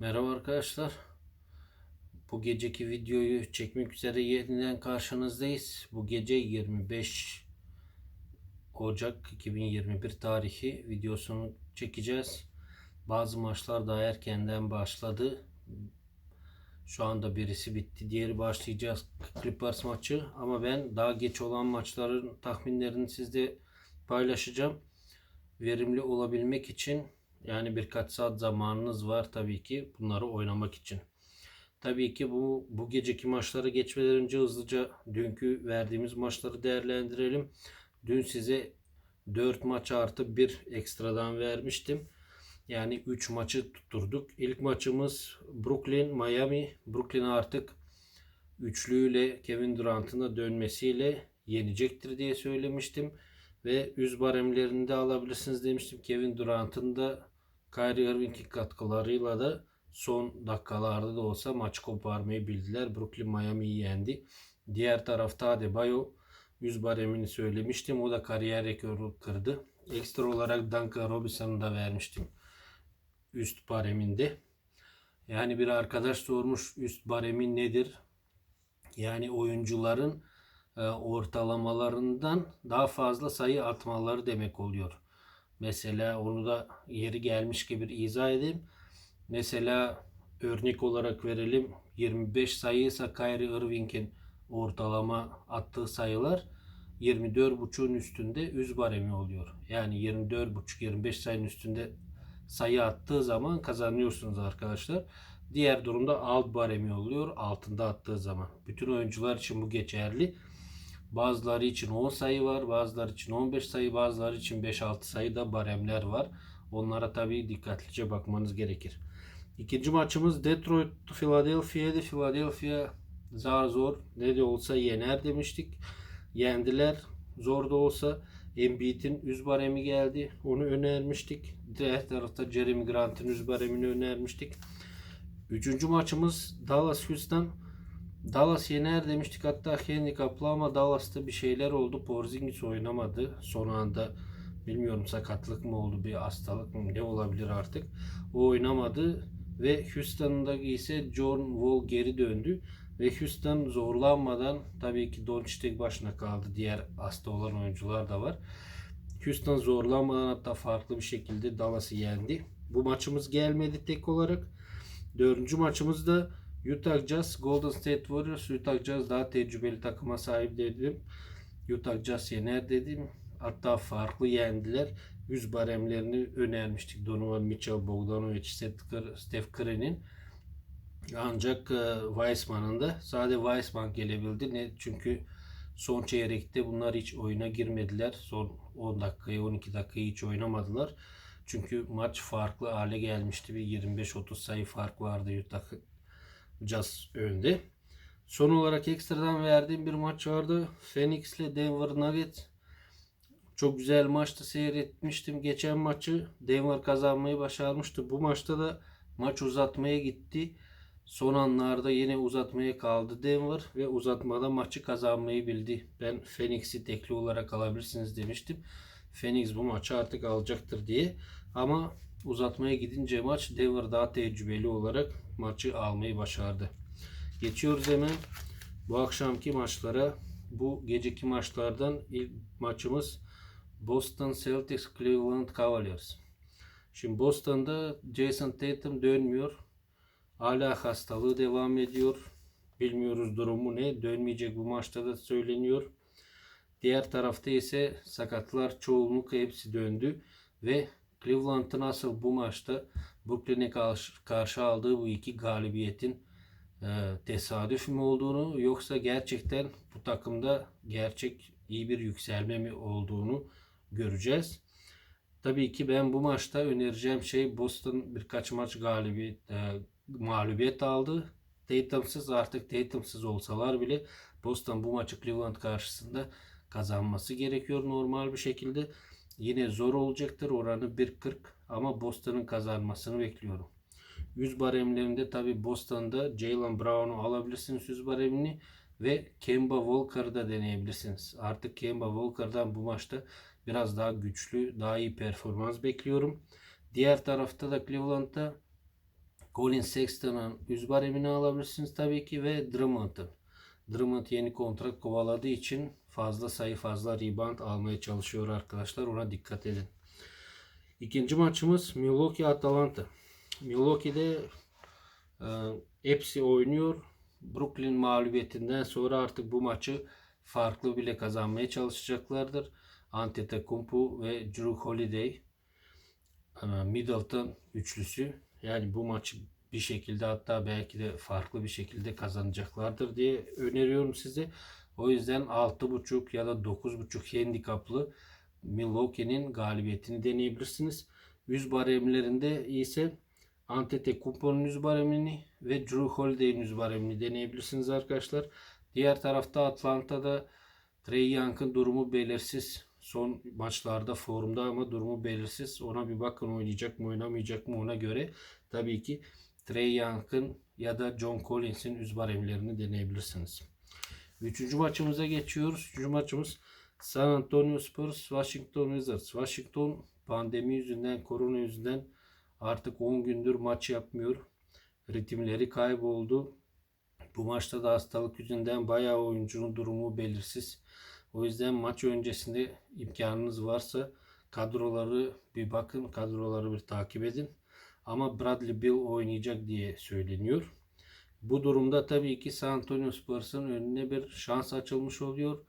Merhaba arkadaşlar. Bu geceki videoyu çekmek üzere yeniden karşınızdayız. Bu gece 25 Ocak 2021 tarihi videosunu çekeceğiz. Bazı maçlar daha erkenden başladı. Şu anda birisi bitti, diğeri başlayacağız. Clippers maçı ama ben daha geç olan maçların tahminlerini sizle paylaşacağım. Verimli olabilmek için yani birkaç saat zamanınız var tabii ki bunları oynamak için. Tabii ki bu bu geceki maçları geçmeden önce hızlıca dünkü verdiğimiz maçları değerlendirelim. Dün size 4 maç artı 1 ekstradan vermiştim. Yani 3 maçı tutturduk. İlk maçımız Brooklyn Miami. Brooklyn artık üçlüyle Kevin Durant'ın da dönmesiyle yenecektir diye söylemiştim. Ve üz baremlerini de alabilirsiniz demiştim. Kevin Durant'ın da Kyrie Irving'in katkılarıyla da son dakikalarda da olsa maç koparmayı bildiler. Brooklyn Miami'yi yendi. Diğer tarafta Adebayo 100 baremini söylemiştim. O da kariyer rekoru kırdı. Ekstra olarak Duncan Robinson'u da vermiştim. Üst bareminde. Yani bir arkadaş sormuş üst baremin nedir? Yani oyuncuların e, ortalamalarından daha fazla sayı atmaları demek oluyor. Mesela onu da yeri gelmiş gibi izah edeyim. Mesela örnek olarak verelim. 25 sayıysa Kyrie Irving'in ortalama attığı sayılar 24.5'un üstünde üz baremi oluyor. Yani 24.5-25 sayının üstünde sayı attığı zaman kazanıyorsunuz arkadaşlar. Diğer durumda alt baremi oluyor altında attığı zaman. Bütün oyuncular için bu geçerli. Bazıları için 10 sayı var, bazıları için 15 sayı, bazıları için 5-6 sayı da baremler var. Onlara tabii dikkatlice bakmanız gerekir. İkinci maçımız Detroit Philadelphia'ydı. Philadelphia zar zor ne de olsa yener demiştik. Yendiler. Zor da olsa Embiid'in üz baremi geldi. Onu önermiştik. Diğer tarafta Jeremy Grant'ın üz baremini önermiştik. Üçüncü maçımız Dallas Houston. Dallas yener demiştik hatta handikaplı ama Dallas'ta bir şeyler oldu. Porzingis oynamadı. Son anda bilmiyorum sakatlık mı oldu bir hastalık mı ne olabilir artık. O oynamadı ve Houston'da ise John Wall geri döndü. Ve Houston zorlanmadan tabii ki Doncic tek başına kaldı. Diğer hasta olan oyuncular da var. Houston zorlanmadan hatta farklı bir şekilde Dallas'ı yendi. Bu maçımız gelmedi tek olarak. Dördüncü maçımızda Utah Jazz, Golden State Warriors. Utah Jazz daha tecrübeli takıma sahip dedim. Utah Jazz yener dedim. Hatta farklı yendiler. Yüz baremlerini önermiştik. Donovan Mitchell, Bogdanovic, Steph Curry'nin. Ancak e, Weissman'ın da sadece Weissman gelebildi. Ne? Çünkü son çeyrekte bunlar hiç oyuna girmediler. Son 10 dakikayı 12 dakikayı hiç oynamadılar. Çünkü maç farklı hale gelmişti. Bir 25-30 sayı fark vardı Utah Jazz önde. Son olarak ekstradan verdiğim bir maç vardı. Phoenix ile Denver Nuggets. Çok güzel maçtı seyretmiştim. Geçen maçı Denver kazanmayı başarmıştı. Bu maçta da maç uzatmaya gitti. Son anlarda yine uzatmaya kaldı Denver ve uzatmada maçı kazanmayı bildi. Ben Phoenix'i tekli olarak alabilirsiniz demiştim. Phoenix bu maçı artık alacaktır diye. Ama uzatmaya gidince maç Denver daha tecrübeli olarak maçı almayı başardı. Geçiyoruz hemen bu akşamki maçlara. Bu geceki maçlardan ilk maçımız Boston Celtics Cleveland Cavaliers. Şimdi Boston'da Jason Tatum dönmüyor. Hala hastalığı devam ediyor. Bilmiyoruz durumu ne. Dönmeyecek bu maçta da söyleniyor. Diğer tarafta ise sakatlar çoğunluk hepsi döndü ve Cleveland'ın asıl bu maçta Brooklyn'e karşı, karşı aldığı bu iki galibiyetin e, tesadüf mü olduğunu yoksa gerçekten bu takımda gerçek iyi bir yükselme mi olduğunu göreceğiz. Tabii ki ben bu maçta önereceğim şey Boston birkaç maç galibiyet e, mağlubiyet aldı. Tatum'sız artık Tatum'sız olsalar bile Boston bu maçı Cleveland karşısında kazanması gerekiyor normal bir şekilde. Yine zor olacaktır. Oranı 1.40 ama Boston'ın kazanmasını bekliyorum. 100 baremlerinde tabi Boston'da Jalen Brown'u alabilirsiniz 100 baremini ve Kemba Walker'ı da deneyebilirsiniz. Artık Kemba Walker'dan bu maçta biraz daha güçlü, daha iyi performans bekliyorum. Diğer tarafta da Cleveland'da Colin Sexton'ın 100 baremini alabilirsiniz tabii ki ve Drummond'ın. Drummond yeni kontrat kovaladığı için fazla sayı fazla rebound almaya çalışıyor arkadaşlar. Ona dikkat edin. İkinci maçımız Milwaukee Atalanta. Milwaukee'de e, hepsi oynuyor. Brooklyn mağlubiyetinden sonra artık bu maçı farklı bile kazanmaya çalışacaklardır. Antetokounmpo ve Drew Holiday e, Middleton üçlüsü yani bu maçı bir şekilde hatta belki de farklı bir şekilde kazanacaklardır diye öneriyorum size. O yüzden 6.5 ya da 9.5 handikaplı Milwaukee'nin galibiyetini deneyebilirsiniz. 100 baremlerinde ise Antetokounmpo'nun 100 baremini ve Drew Holiday'in 100 baremini deneyebilirsiniz arkadaşlar. Diğer tarafta Atlanta'da Trey Young'ın durumu belirsiz. Son maçlarda formda ama durumu belirsiz. Ona bir bakın oynayacak mı oynamayacak mı ona göre. Tabii ki Trey Young'ın ya da John Collins'in 100 baremlerini deneyebilirsiniz. Üçüncü maçımıza geçiyoruz. Üçüncü maçımız San Antonio Spurs, Washington Wizards. Washington pandemi yüzünden, korona yüzünden artık 10 gündür maç yapmıyor. Ritimleri kayboldu. Bu maçta da hastalık yüzünden bayağı oyuncunun durumu belirsiz. O yüzden maç öncesinde imkanınız varsa kadroları bir bakın, kadroları bir takip edin. Ama Bradley Bill oynayacak diye söyleniyor. Bu durumda tabii ki San Antonio Spurs'ın önüne bir şans açılmış oluyor.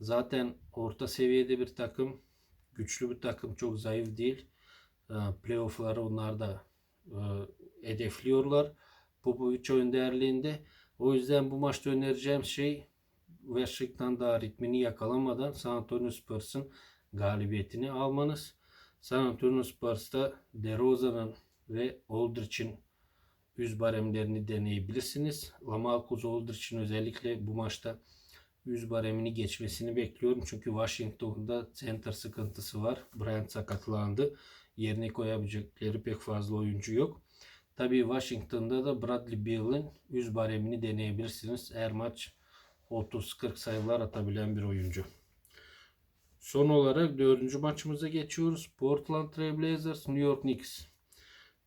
Zaten orta seviyede bir takım, güçlü bir takım, çok zayıf değil. Ee, Playoff'ları onlar da e, hedefliyorlar. Popovic önderliğinde. O yüzden bu maçta önereceğim şey Washington daha ritmini yakalamadan San Antonio Spurs'ın galibiyetini almanız. San Antonio Spurs'ta DeRozan'ın ve Aldridge'in 100 baremlerini deneyebilirsiniz. Lamarcus Aldridge'in özellikle bu maçta 100 baremini geçmesini bekliyorum. Çünkü Washington'da center sıkıntısı var. Bryant sakatlandı. Yerine koyabilecekleri pek fazla oyuncu yok. Tabii Washington'da da Bradley Beal'in 100 baremini deneyebilirsiniz. Her maç 30-40 sayılar atabilen bir oyuncu. Son olarak dördüncü maçımıza geçiyoruz. Portland Trail Blazers, New York Knicks.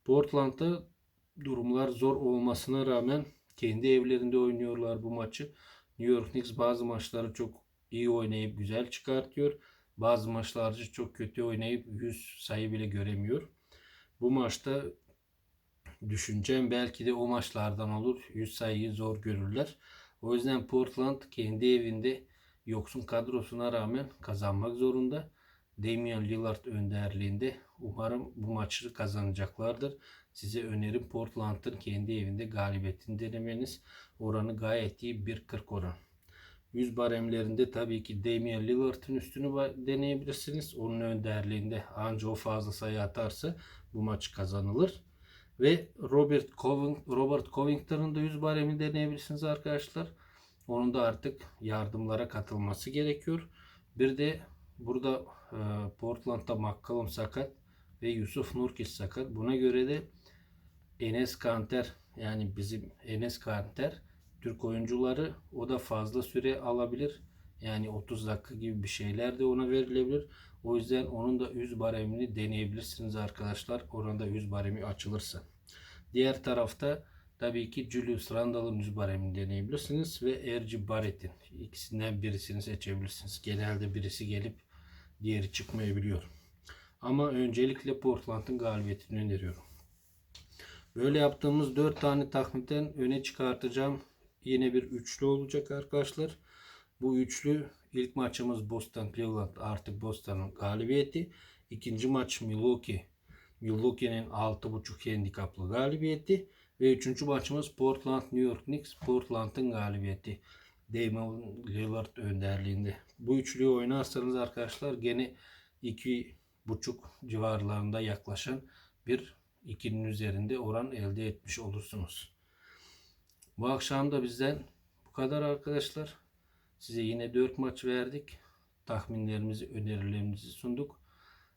Portland'da durumlar zor olmasına rağmen kendi evlerinde oynuyorlar bu maçı. New York Knicks bazı maçları çok iyi oynayıp güzel çıkartıyor. Bazı maçlarda çok kötü oynayıp 100 sayı bile göremiyor. Bu maçta düşüncem belki de o maçlardan olur. 100 sayıyı zor görürler. O yüzden Portland kendi evinde yoksun kadrosuna rağmen kazanmak zorunda. Damian Lillard önderliğinde umarım bu maçı kazanacaklardır. Size önerim Portland'ın kendi evinde galibiyetini denemeniz. Oranı gayet iyi 1.40 oran. 100 baremlerinde tabii ki Damian Lillard'ın üstünü deneyebilirsiniz. Onun önderliğinde anca o fazla sayı atarsa bu maç kazanılır. Ve Robert Coving, Robert Covington'ın da 100 baremi deneyebilirsiniz arkadaşlar. Onun da artık yardımlara katılması gerekiyor. Bir de burada Portland'da McCollum sakat ve Yusuf Nurkic sakat. Buna göre de Enes Kanter yani bizim Enes Kanter Türk oyuncuları o da fazla süre alabilir. Yani 30 dakika gibi bir şeyler de ona verilebilir. O yüzden onun da 100 baremini deneyebilirsiniz arkadaşlar. Oranda 100 baremi açılırsa. Diğer tarafta tabii ki Julius Randle'ın 100 baremini deneyebilirsiniz ve Erci Barrett'in ikisinden birisini seçebilirsiniz. Genelde birisi gelip diğeri çıkmayabiliyor. Ama öncelikle Portland'ın galibiyetini öneriyorum. Böyle yaptığımız 4 tane tahmitten öne çıkartacağım. Yine bir üçlü olacak arkadaşlar. Bu üçlü ilk maçımız Boston Cleveland artık Boston'ın galibiyeti. İkinci maç Milwaukee. Milwaukee'nin 6.5 handikaplı galibiyeti. Ve üçüncü maçımız Portland New York Knicks. Portland'ın galibiyeti. Damian Lillard önderliğinde. Bu üçlüyü oynarsanız arkadaşlar gene 2.5 civarlarında yaklaşan bir 2'nin üzerinde oran elde etmiş olursunuz. Bu akşam da bizden bu kadar arkadaşlar. Size yine 4 maç verdik. Tahminlerimizi, önerilerimizi sunduk.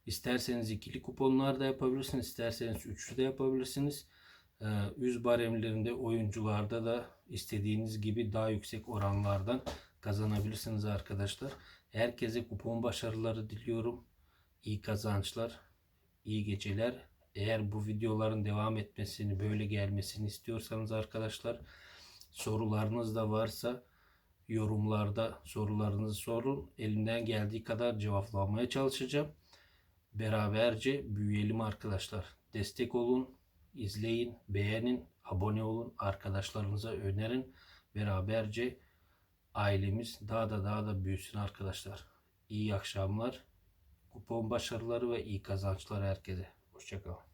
İsterseniz ikili kuponlar da yapabilirsiniz. isterseniz üçlü de yapabilirsiniz. Ee, 100 baremlerinde oyuncularda da istediğiniz gibi daha yüksek oranlardan kazanabilirsiniz arkadaşlar. Herkese kupon başarıları diliyorum. İyi kazançlar, iyi geceler. Eğer bu videoların devam etmesini, böyle gelmesini istiyorsanız arkadaşlar sorularınız da varsa yorumlarda sorularınızı sorun. Elimden geldiği kadar cevaplamaya çalışacağım. Beraberce büyüyelim arkadaşlar. Destek olun, izleyin, beğenin, abone olun, arkadaşlarınıza önerin. Beraberce ailemiz daha da daha da büyüsün arkadaşlar. İyi akşamlar, kupon başarıları ve iyi kazançlar herkese. Hoşçakalın.